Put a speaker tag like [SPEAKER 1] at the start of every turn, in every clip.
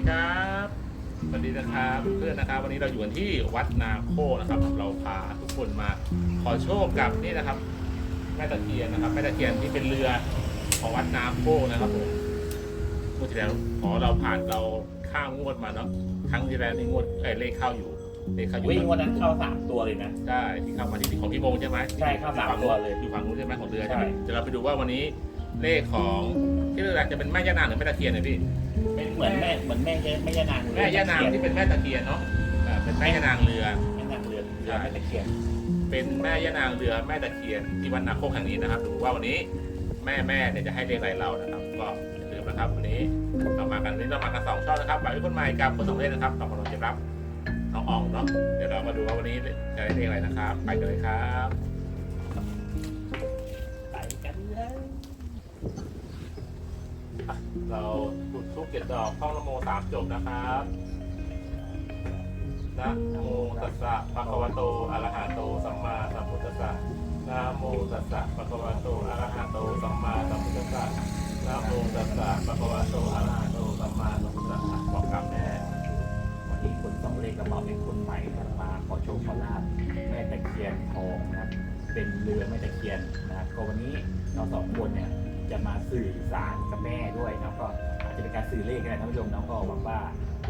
[SPEAKER 1] ดีครับสวัสดีนะครับเพื่อนนะครับ วันนี้เราอยู่กันที่วัดนาโคนะครับ เราพาทุกคนมาขอโชคกับนี่นะครับแม่ตะเคียนนะครับแม่ตะเคียนที่เป็นเรือของวัดนาโคนะครับผมงวดที่แล้วอ๋อเราผ่านเราข้ามงวดมาเนาะครั้งที่แล้วนี่งวดเอ้ยเลขเข้าอยู่เลขเข้าอยู่
[SPEAKER 2] วิ่งวันนั้นเข้าสามตัวเลยนะ
[SPEAKER 1] ใช่ที่เข้ามาที่ของพี่โมงใช่ไหม
[SPEAKER 2] ใช่ครับสาม
[SPEAKER 1] ฝั่ง
[SPEAKER 2] ตัวเลย
[SPEAKER 1] อยู่ฝั่งนู้นใช่ไหมของเรือใช่ไหม
[SPEAKER 2] ใช่
[SPEAKER 1] เดี๋ยวเราไปดูว่าวันนี้เลขของที่เรือจะเป็นแม่ย่านางหรือแม่ตะเคียนเนี่ยพี่
[SPEAKER 2] เป็นเหมือนแม่เหมือนแม่แม่ย่านาง
[SPEAKER 1] แม่ย่านางที่เป็นแม่ตะเคียนเนาะอ่าเป็นแม่ย่านางเรือ
[SPEAKER 2] แม่นางเรือเรือแม่ตะเคียน
[SPEAKER 1] เป็นแม่ย่านางเรือแม่ตะเคียนที่วัดนาโคกแห่งนี้นะครับดูว่าวันนี้แม่แม่เนี่ยจะให้เลขอะไรเรานะครับ ก็อย่าลืมนะครับวันนี้เรามากันวันนี้เรามากันสองช่องนะครับฝากไว้คนใหม่กับคนสองเลขนะครับสองคนเราจะรับน้องอ่องเนาะเดี๋ยวเรามาดูว่าวันนี้จะได้เลขอะไรนะครับ ไปกันเลยครับ
[SPEAKER 2] ไปกันเลย
[SPEAKER 1] เราจุด ทูปเจ็ดดอกท่องนโมสามจบนะครับนะโมตัสสะภะคะวะโตอะระหะโตสัมมาสัมพุทธัสสะนะโมตัสสะภะคะวะโตอะระหะโตสัมมาสัมพุทธัสสะนะโมตัสสะภะคะวะโตอะระหะโตสัมมาสัมพุทธัสสะบอกกลับแม่
[SPEAKER 2] วันนี้คนสองเลขกกระเป๋าเป็นคนใหม่ครับมาขอโชคขอลาบแม่ตะเคียนทองนะเป็นเรือแม่ตะเคียนนะก็วันนี้เราสองคนเนี่ยจะมาสื่อสารกับแม่ด้วยแล้วก็ อาจจะเป็นการสื่อเลขกันนะท่านผู้ชมน้องก็หวังว่า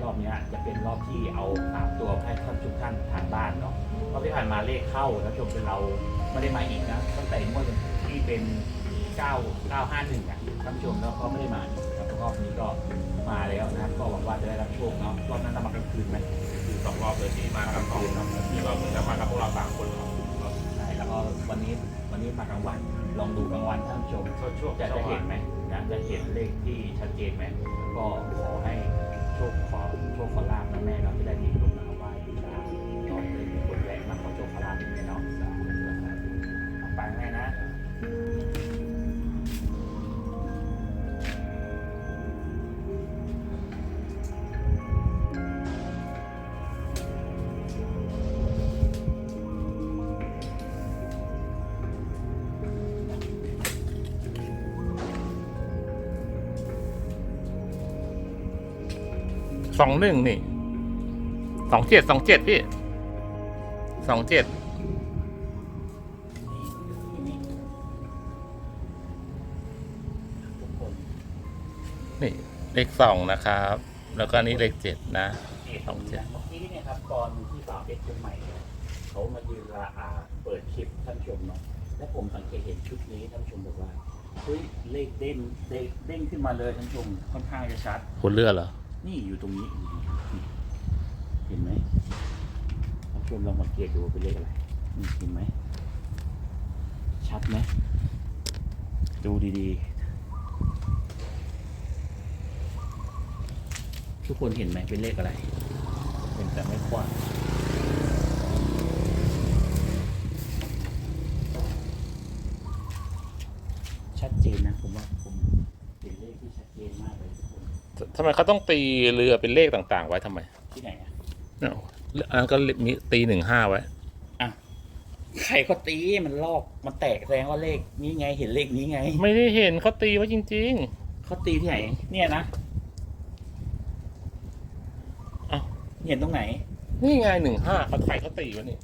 [SPEAKER 2] รอบเนี้ยจะเป็นรอบที่เอาสามตัวให้ท่านทุกท่านทางบ้านเนาะรอบที่ผ่านมาเลขเข้าแล้วชมเป็นเราไม่ได้มาอีกนะตั้งแต่งวดที่เป็น9 951อะท่านผู้ชมแล้วก็ไม่ได้มาอีกครับรอบนี้ก็มาแล้วนะครับก็หวังว่าจะได้รับโชคเนาะรอบนั้นเรามากลางคืนไหม
[SPEAKER 1] คือสองรอบเลยที่มากับสองที่เราเหมือนกับมากับพวกเราสามคนเนาะ
[SPEAKER 2] ใช่แล้วก็วันนี้วันนี้มากลางวันลองดูกลางวันท่านผู้ชม
[SPEAKER 1] ช่วงช่วง
[SPEAKER 2] จะจะเห็นไหม นะจะเห็นเลขที่ชัดเจนไหมก็ขอให้โชคขอโชคขอลาบนะแม่เราจะได้มีคนมาไหว้บูชาเนาะเป็นคนแรงมาขอโชคขอลาบอีไหมเนาะ สอ
[SPEAKER 1] งหนึ่งนี่สองเจ็ดสองเจ็ดพี่สองเจ็ด
[SPEAKER 2] ทุกคน
[SPEAKER 1] นี่เลขสองนะครับ แล้วก็อันนี้เลขเจ็ดนะ
[SPEAKER 2] นี่ตรงนี้นะเมื่อกี้เนี่ยครับตอนที่สาวเด็กเชียงใหม่เนี่ยเขามายืนราอาเปิดคลิปท่านผู้ชมเนาะและผมสังเกตเห็นชุดนี้ท่านผู้ชมบอกว่าเฮ้ยเลขเด้งเด้งเด้งขึ้นมาเลยท่านผู้ชมค่อนข้างจะชัด
[SPEAKER 1] คุณเลือดเหรอ
[SPEAKER 2] นี่อยู่ตรงนี้เห็นไหมท่านผู้ชมลองสังเกตดูเป็นเลขอะไรนี่เห็นไหมชัดไหมดูดีๆ ทุกคนเห็นไหมเป็นเลขอะไร เป็นแต่ไม่กว้างชัดเจนนะผมว่าผมเห็นเลขที่ชัดเจนมากเลยทุกคน
[SPEAKER 1] ทำไมเขาต้องตีเรือเป็นเลขต่าง ๆ ไว้ทำไม
[SPEAKER 2] ที่ไหนอะ
[SPEAKER 1] เอ้าอันนั้นก็มีตีหนึ่งห้าไว้
[SPEAKER 2] ใครก็ตีมันลอกมันแตกแสดงว่าเลขนี้ไงเห็นเลขนี้ไง
[SPEAKER 1] ไม่ได้เห็นเขาตีไว้จริง
[SPEAKER 2] เขาตีที่ไหน เนี่ยนะ
[SPEAKER 1] อ้าว
[SPEAKER 2] เห็นตรงไหน
[SPEAKER 1] ๆ นี่ไงหนึ่งห้าเขาไข่เขาตีไว้นี่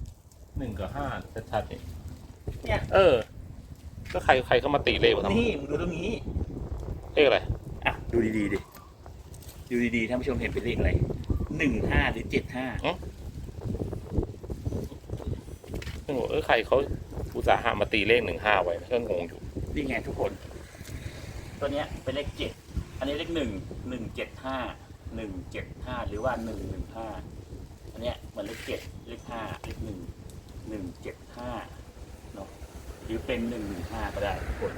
[SPEAKER 1] หนึ่งกับห้าชัดๆนี่
[SPEAKER 2] เนี่ย
[SPEAKER 1] เออ ก็ใครใครเขามาตีเลขวะทำไม
[SPEAKER 2] นี่มึงดูตรงนี้
[SPEAKER 1] เลขอะไร
[SPEAKER 2] อะดูดีๆดิ ดูดีๆท่านผู้ชมเห็นเป็นเลขอะไรหนึ่งห้าหรือเจ็ดห้า
[SPEAKER 1] โอ้โหเออใครเขาอุตส่าห์หามาตีเลขหนึ่งห้าไว้ก็งงอยู่
[SPEAKER 2] นี่ไงทุกคน ตัวเนี้ยเป็นเลขเจ็ดอันนี้เลขหนึ่งหนึ่งเจ็ดห้าหนึ่งเจ็ดห้าหรือว่าหนึ่งหนึ่งห้าอันเนี้ยเหมือนเลขเจ็ดเลขห้าเลขหนึ่งหนึ่งเจ็ดห้าเนาะหรือเป็นหนึ่งหนึ่งห้าก็ได้ทุกคน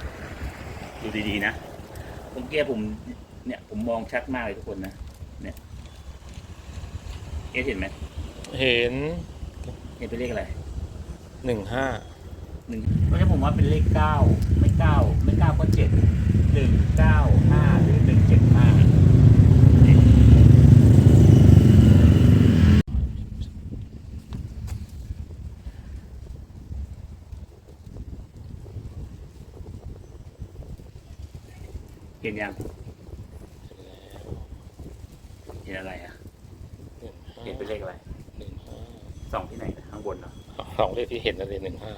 [SPEAKER 2] ดูดีๆนะผมเกียผม เนี่ยผมมองชัดมากเลยทุกคนนะเนี่ยเอะเห็นไหม
[SPEAKER 1] เห็น
[SPEAKER 2] เห็นเป็นเลขอะไร
[SPEAKER 1] หนึ่งห้า
[SPEAKER 2] หนึ่งเพราะฉะนั้นผมว่าเป็นเลขเก้าไม่เก้าไม่เก้าก็เจ็ดหนึ่งเก้าห้าหรือหนึ่งเจ็ดห้าเห็นยังเเห็นอะไรอะ เห็นเป็นเลขอะไร
[SPEAKER 1] หนึ่งห้า
[SPEAKER 2] ส่องที่ไหนนะข้างบนเหรอ
[SPEAKER 1] สองเลขที่เห็นนั่นเลยหนึ่งห้า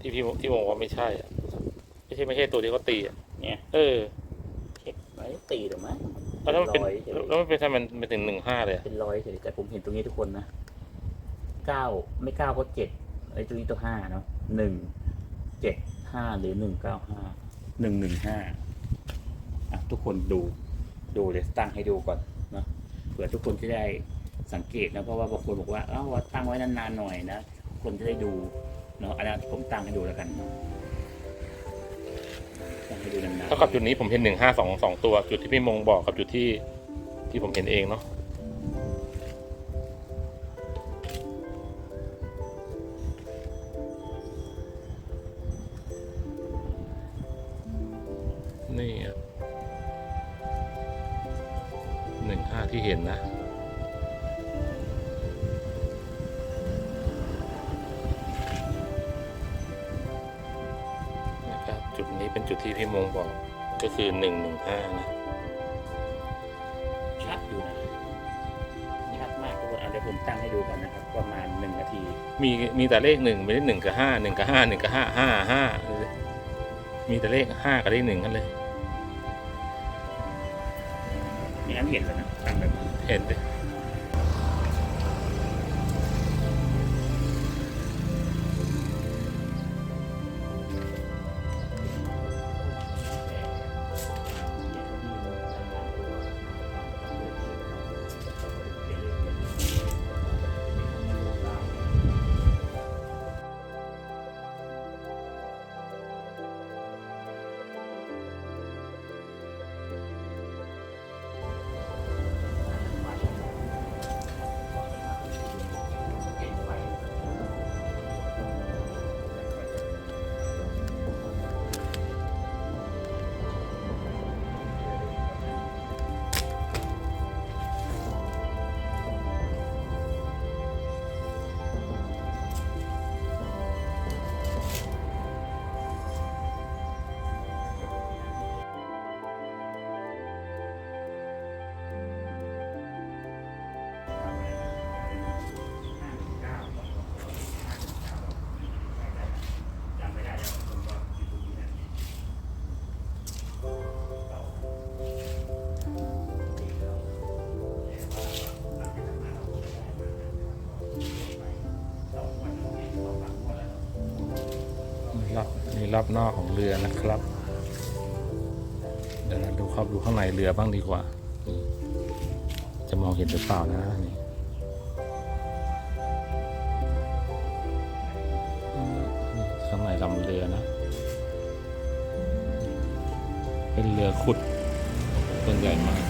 [SPEAKER 1] ที่พี่ที่มองว่าไม่ใช่อะไม่ใช่ไม่ใช่ตัวที่เขาตีอะ
[SPEAKER 2] เนี่ย
[SPEAKER 1] เออ
[SPEAKER 2] เช็คไว้ตีหรือไม่
[SPEAKER 1] แล้วมันเป็น
[SPEAKER 2] รอยฉย
[SPEAKER 1] แล้วมันเป็นทำไมมันเป็นถึงหนึ่งห้าเลยอะ
[SPEAKER 2] เป็นรอยเฉยแต่ผมเห็นตรงนี้ทุกคนนะเก้าไม่เก้าก็เจ็ดไอ้ตรงนี้ตัวห้าเนาะหนึ่งเจ็ดห้าหรือหนึ่งเก้าห้าหนึ่งหนึ่งห้าอะทุกคนดูดูเดี๋ยวตั้งให้ดูก่อนเนาะเผื่อทุกคนจะได้สังเกตนะเพราะว่าบางคนบอกว่าเอ้าว่าตั้งไว้นานๆหน่อยนะคนจะได้ดูเนาะอันนั้นผมตั้งให้ดูแล้วกันเนาะตั้งให้ดูนานๆ
[SPEAKER 1] เท่ากับจุดนี้ผมเห็นหนึ่งห้าสองสองตัว จุดที่พี่มงบอกกับจุดที่ที่ผมเห็นเองเนาะ หนึ่งห้าที่เห็นนะนะครับจุดนี้เป็นจุดที่พี่มงบอกก็คือหนึ่งหนึ่งห้านะ
[SPEAKER 2] ชัดอยู่นะชัดมากทุกคนอะเดี๋ยวผมตั้งให้ดูกันนะครับ ประมาณหนึ่งนาที
[SPEAKER 1] มีมีแต่เลขหนึ่งไม่ได้หนึ่งกับห้าหนึ่งกับห้าหนึ่งกับห้าห้าห้ามีแต่เลขห้ากับเลขหนึ่งกันเลย
[SPEAKER 2] แรอ
[SPEAKER 1] บนอกของเรือนะครับ เดี๋ยวเราดูเข้าดูข้างในเรือบ้างดีกว่า จะมองเห็นหรือเปล่านะนี่อืมนี่ข้างในลำเรือนะ เป็นเรือขุดต้นใหญ่มาก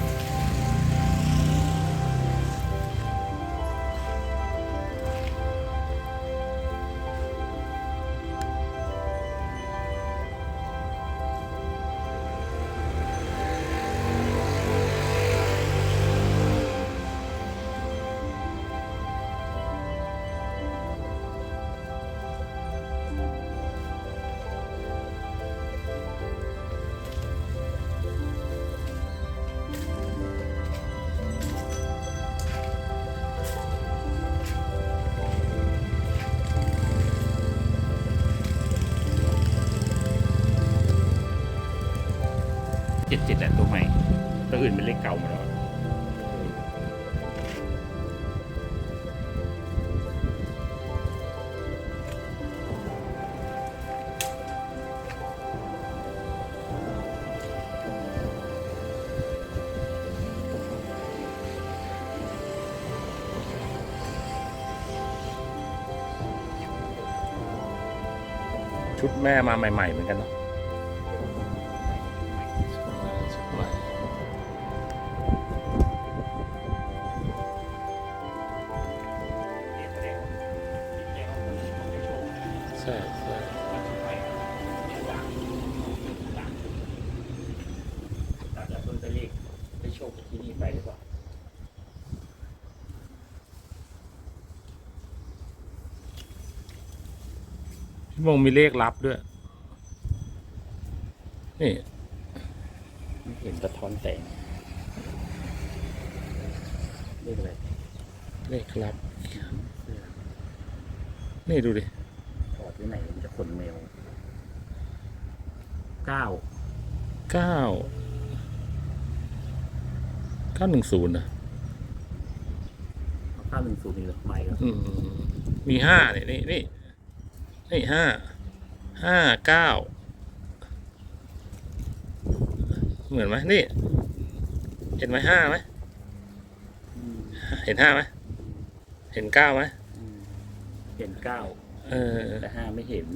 [SPEAKER 2] อื่นเป็นเลขเก่าหมดแล้ว
[SPEAKER 1] ชุดแม่มาใหม่ ๆ เหมือนกันเนาะ พี่มงมีเลขลับด้วย นี่
[SPEAKER 2] ไม่เห็นสะท้อนแสงเลขอะไร
[SPEAKER 1] เลขลับ
[SPEAKER 2] เสื้อ
[SPEAKER 1] นี่ดูดิ
[SPEAKER 2] ถอดที่ไหนมันจะขนแมวเก้า
[SPEAKER 1] เก้าเก้าหนึ่งศูนย์นะ
[SPEAKER 2] เก้าหนึ่งศูนย์นี่เหรอไม่เหรอ
[SPEAKER 1] อืมมีห้านี่นี่นี่ นี่ห้าห้าเก้าเหมือนไหมนี่ เห็นไหมห้าไหม
[SPEAKER 2] อืม
[SPEAKER 1] เห็นห้าไหมเห็นเก้าไหม
[SPEAKER 2] อืมเห็นเก้า
[SPEAKER 1] เออ
[SPEAKER 2] แต่ห้าไม่เห็น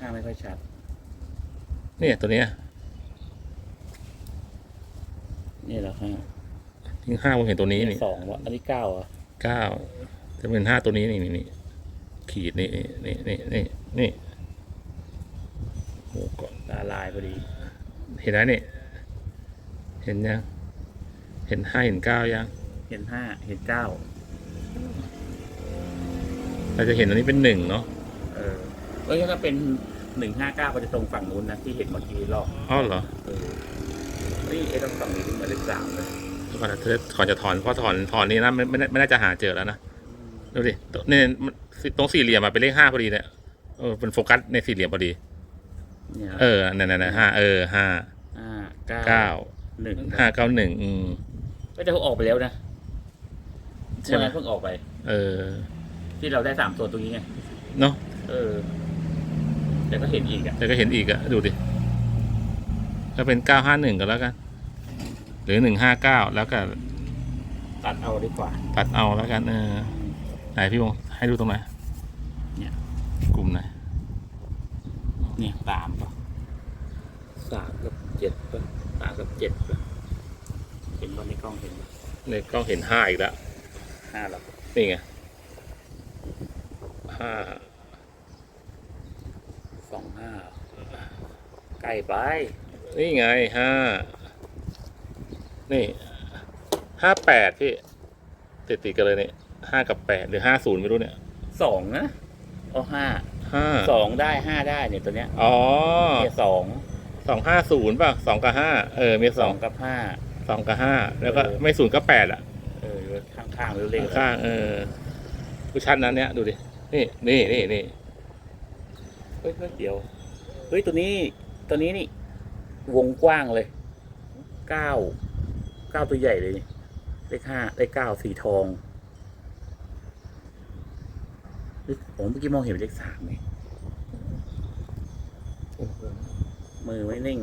[SPEAKER 2] ห้าไม่ค่อยชัด
[SPEAKER 1] เนี่ยตัวเนี้ย
[SPEAKER 2] นี่เหรอห้า
[SPEAKER 1] ทิ้งห้าผมเห็นตัวนี้นี่
[SPEAKER 2] สองวะอันนี้เก้าเหรอะ
[SPEAKER 1] เก้าจะเป็นห้าตัวนี้นี่นี่นี่ ขีดนี่นี่นี่นี่นี่โอ้ก่อน
[SPEAKER 2] ตาลายพอดี
[SPEAKER 1] เห็นไหมนี่ เห็นยังเห็นห้าเห็นเก้ายัง
[SPEAKER 2] เห็นห้าเห็นเก้า
[SPEAKER 1] เราจะเห็นอันนี้เป็นหนึ่งเนาะ
[SPEAKER 2] เออเอ้ยถ้าเป็นหนึ่งห้าเก้าก็จะตรงฝั่งนู้นนะที่เห็นเมื่อกี้รอบ
[SPEAKER 1] อ้อเหรอ
[SPEAKER 2] เออนี่ไอ้ตรงฝั่งนี้เป็นหมายเลขสามเลย
[SPEAKER 1] ก่อนจะก่อนจะถอนเพราะถอนถอนนี้นะไม่ไม่น่าไม่น่าจะหาเจอแล้วนะ ดูดิตัวนี่มันตรงสี่เหลี่ยมมาเป็นเลขห้าพอดีเนี่ยเออเป็นโฟกัสในสี่เหลี่ยมพอดี
[SPEAKER 2] เนี่ย
[SPEAKER 1] เออนั่นนั่นห้าเออห้า
[SPEAKER 2] ห้าเก้า
[SPEAKER 1] เก้า
[SPEAKER 2] หนึ่ง
[SPEAKER 1] ห้าเก้าหนึ่งอืม
[SPEAKER 2] ก็จะออกไปแล้วนะ
[SPEAKER 1] ใช่ไหม
[SPEAKER 2] วันนั้นเพิ่งออกไป
[SPEAKER 1] เออ
[SPEAKER 2] ที่เราได้สามตัวตรงนี้ไง
[SPEAKER 1] เนาะ
[SPEAKER 2] เออ แต่ก็เห็นอีกอะ
[SPEAKER 1] แต่ก็เห็นอีกอะดูดิก็เป็นเก้าห้าหนึ่งกันแล้วกัน หรือหนึ่งห้าเก้าแล้วก็
[SPEAKER 2] ตัดเอาดีกว่า
[SPEAKER 1] ตัดเอาแล้วกันเออ ไหนพี่วงให้ดูตรงไหน
[SPEAKER 2] เนี่ย
[SPEAKER 1] กลุ่มไหน
[SPEAKER 2] เนี่ยสามป่ะสามกับเจ็ดป่ะสามกับเจ็ดป่ะเห็นว่าในกล้องเห็นป่ะ
[SPEAKER 1] ในกล้องเห็นห้าอีกแล้ว
[SPEAKER 2] ห้าหรอ
[SPEAKER 1] นี่ไงห้า
[SPEAKER 2] สองห้าใกล้ไป
[SPEAKER 1] นี่ไงห้านี่ห้าแปดพี่ติดติดๆกันเลยเนี่ย ห้ากับแปดหรือห้าศูนย์ไม่รู้เนี่ย
[SPEAKER 2] สองนะเอาห้า
[SPEAKER 1] ห้า
[SPEAKER 2] สองได้ห้าได้เนี่ยตัวเนี้ย
[SPEAKER 1] อ๋อ
[SPEAKER 2] เนี่ยสอง
[SPEAKER 1] สองห้าศูนย์ป่ะสองกับห้าเออมี
[SPEAKER 2] ส
[SPEAKER 1] ส
[SPEAKER 2] อ
[SPEAKER 1] องง
[SPEAKER 2] กับห้า
[SPEAKER 1] สองกับห้าแล้วก็
[SPEAKER 2] เออ
[SPEAKER 1] ไม่ศูนย์ก็แปดอะ
[SPEAKER 2] เออข้างข้างๆเร็วๆ
[SPEAKER 1] ข้างๆเออผู้ชันนั้นเนี้ยดูดินี่นี่นี่นี่
[SPEAKER 2] เฮ้ยเฮ้ยเดี๋ยวเฮ้ยตัวนี้ตัวนี้นี่ วงกว้างเลยเก้าเก้าตัวใหญ่เลยนี่เลขห้าเลขเก้าสีทอง เฮ้ยผมเมื่อกี้มองเห็นเป็นเลขสามไงมือไม่นิ่ง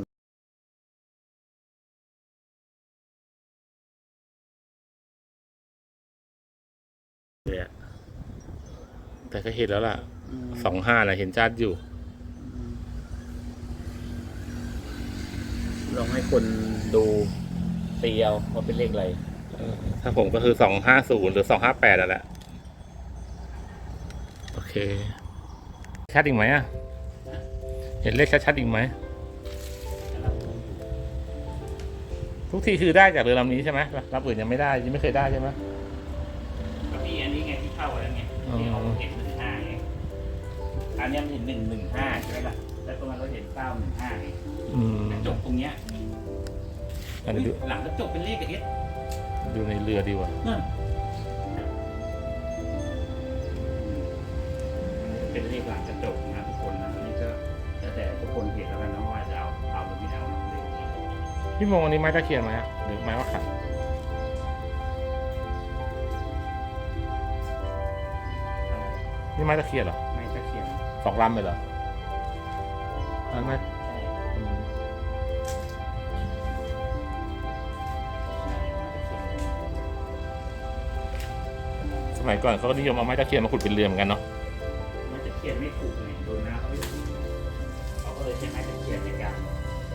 [SPEAKER 2] เลยอะ
[SPEAKER 1] แต่ก็เห็นแล้วล่ะ
[SPEAKER 2] ม
[SPEAKER 1] สองห้าน่ะเห็นชัดอยู่
[SPEAKER 2] ลองให้คนดูตีเอาว่าเป็นเลขอะไร
[SPEAKER 1] ถ้าผมก็คือสองห้าศูนย์หรือสองห้าแปดแหละโอ เค ชัดอีกไหมอะ เห็นเลขชัดๆอีกไหม ทุกทีคือได้จากเรือลำนี้ใช่ไหมลำอื่นยังไม่ได้ยังไม่เคยได้ใช่ไหม
[SPEAKER 2] ก็มีอันนี้ไงที่เข้าแล้วไงที่เขาเห็นหนึ่งห้าไงอันเนี้ยมันเห็นหนึ่งหนึ่งห้าใช่ไหมล่ะแล้วตรงนั้นเราเห็นเก้าหนึ่งห้าไง
[SPEAKER 1] อืม
[SPEAKER 2] กระจกตรงเนี้ย
[SPEAKER 1] อันนี้ดู
[SPEAKER 2] หลังกระจกเป็นเลขกับเอส
[SPEAKER 1] ดูในเรือดีกว่า
[SPEAKER 2] เป็นเลขหลังกระจกนะทุกคนนะอันนี้ก็แล้วแต่ทุกคนเห็นแล้วกันนะว่าจะเอาเอาหรือไม่เอานะเลขนี้
[SPEAKER 1] พี่มองอันนี้ไม้ตะเคียนไหมอะหรือไม้ว่าขัดนี่ไม้ตะเคียนเหรอ
[SPEAKER 2] ไม่ตะเคียน
[SPEAKER 1] สองลำเลยเหรออันไม่
[SPEAKER 2] ใช่
[SPEAKER 1] อืมสมัยก่อนเขาก็นิยมเอาไม้ตะเคียนมาขุดเป็นเรือเหมือนกันเนาะ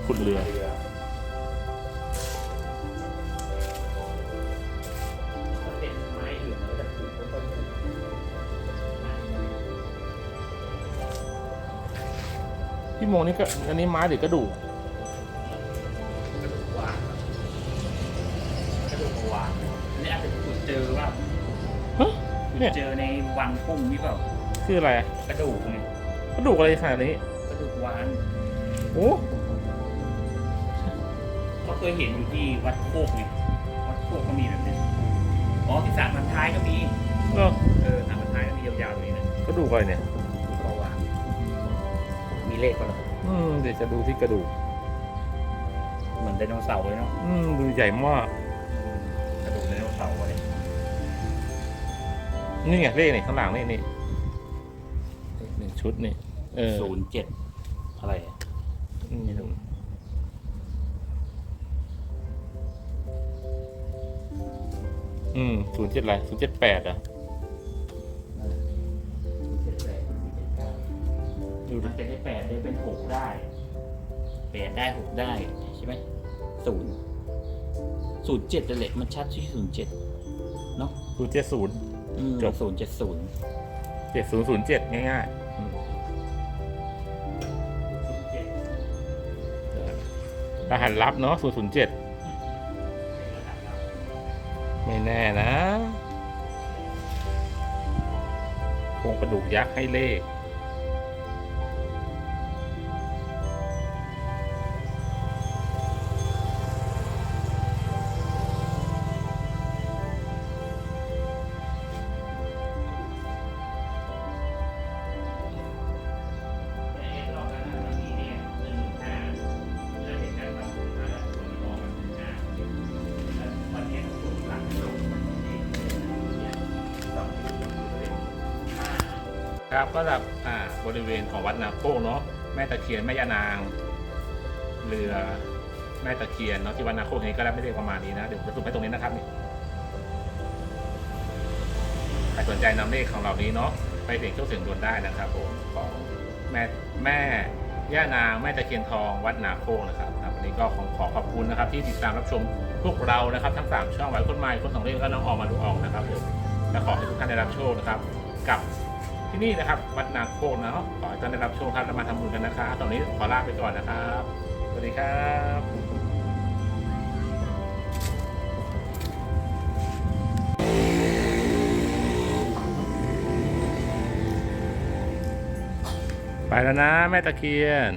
[SPEAKER 2] ขุ
[SPEAKER 1] ดเรือ
[SPEAKER 2] ถ้าเป็นไม้อื่นเราจะปลูกต้นไม้
[SPEAKER 1] พี่โมงนี่ก็อันนี้ไม้หรือกระดูก
[SPEAKER 2] กระดูกวางกระดูกมาวางอันนี้อาจจะขุดเจอว่า
[SPEAKER 1] ฮะเนี่ย
[SPEAKER 2] เจอในวังกุ้งนี่เปล่า
[SPEAKER 1] คืออะไรอะ
[SPEAKER 2] กระดูกไง
[SPEAKER 1] กระดูกอะไรขนาดนี้
[SPEAKER 2] กระดูกวาน
[SPEAKER 1] โอ้
[SPEAKER 2] เขาเคยเห็นอยู่ที่วัดโคกไงวัดโคกก็มีแบบนี้ท้ายก็มี
[SPEAKER 1] เออ
[SPEAKER 2] เออหางมันท้ายก็มียาวๆตรงนี้นะ
[SPEAKER 1] ก็ดูอะไรเนี่ย
[SPEAKER 2] เพราะว่า มีเลขก็เหรอ
[SPEAKER 1] อืมเดี๋ยวจะดูที่กระดูก
[SPEAKER 2] เหมือนไดโนเสาร์เลยเนาะ
[SPEAKER 1] อืมดูใหญ่มาก
[SPEAKER 2] กระดูกไดโนเสาร์เลย
[SPEAKER 1] นี่ไงเลขนี่ข้างหลังนี่นี่เลขหนึ่งชุดนี่ เออ
[SPEAKER 2] ศูนย์เจ็ดอะไรอะ
[SPEAKER 1] อืม อืมศูนย์เจ็ดอะไรศูนย์เจ็ดแปดอะ
[SPEAKER 2] เจ็ดแปดเจ็ดเก้า
[SPEAKER 1] ดูดิ
[SPEAKER 2] มันเป็นได้แปดได้เป็นหกได้แปดได้หกได้ใช่ไหมศูนย์ศูนย์เจ็ดนั่นแหละมันชัดที่ศูนย์เจ็ดเนาะ
[SPEAKER 1] ศูนย์เจ็ดศูนย์จบ
[SPEAKER 2] ศูนย์เจ็ดศูนย์
[SPEAKER 1] เจ็ดศูนย์ศูนย์เจ็ดง่ายๆอืมรหัสลับเนาะศูนย์ศูนย์เจ็ด ไม่แน่นะโครงกระดูกยักษ์ให้เลข ครับก็แบบอ่าบริเวณของวัดนาโคกเนาะแม่ตะเคียนแม่ยานาง เรือแม่ตะเคียนเนาะที่วัดนาโคกนี้ก็ได้ไม่ได้ประมาณนี้นะเดี๋ยวจะสรุปให้ตรงนี้นะครับนี่ใครสนใจนำเลขของเหล่านี้เนาะไปเสี่ยงโชคเสี่ยงดวงได้นะครับผมของแม่แม่ย่านางแม่ตะเคียนทองวัดนาโคกนะครับวันนี้ก็ขอขอขอบคุณนะครับ ที่ติดตามรับชมพวกเรานะครับ ทั้งสามช่องไว้คนใหม่คนสองเลขแล้วก็น้องออกมาดูออกนะครับผมและขอให้ทุกท่านได้รับโชคนะครับกับ ที่นี่นะครับวัดนาโคกนะขอให้ท่านได้รับโชคครับแล้วมาทำบุญกันนะครับตอนนี้ขอลาไปก่อนนะครับ สวัสดีครับไปแล้วนะแม่ตะเคียน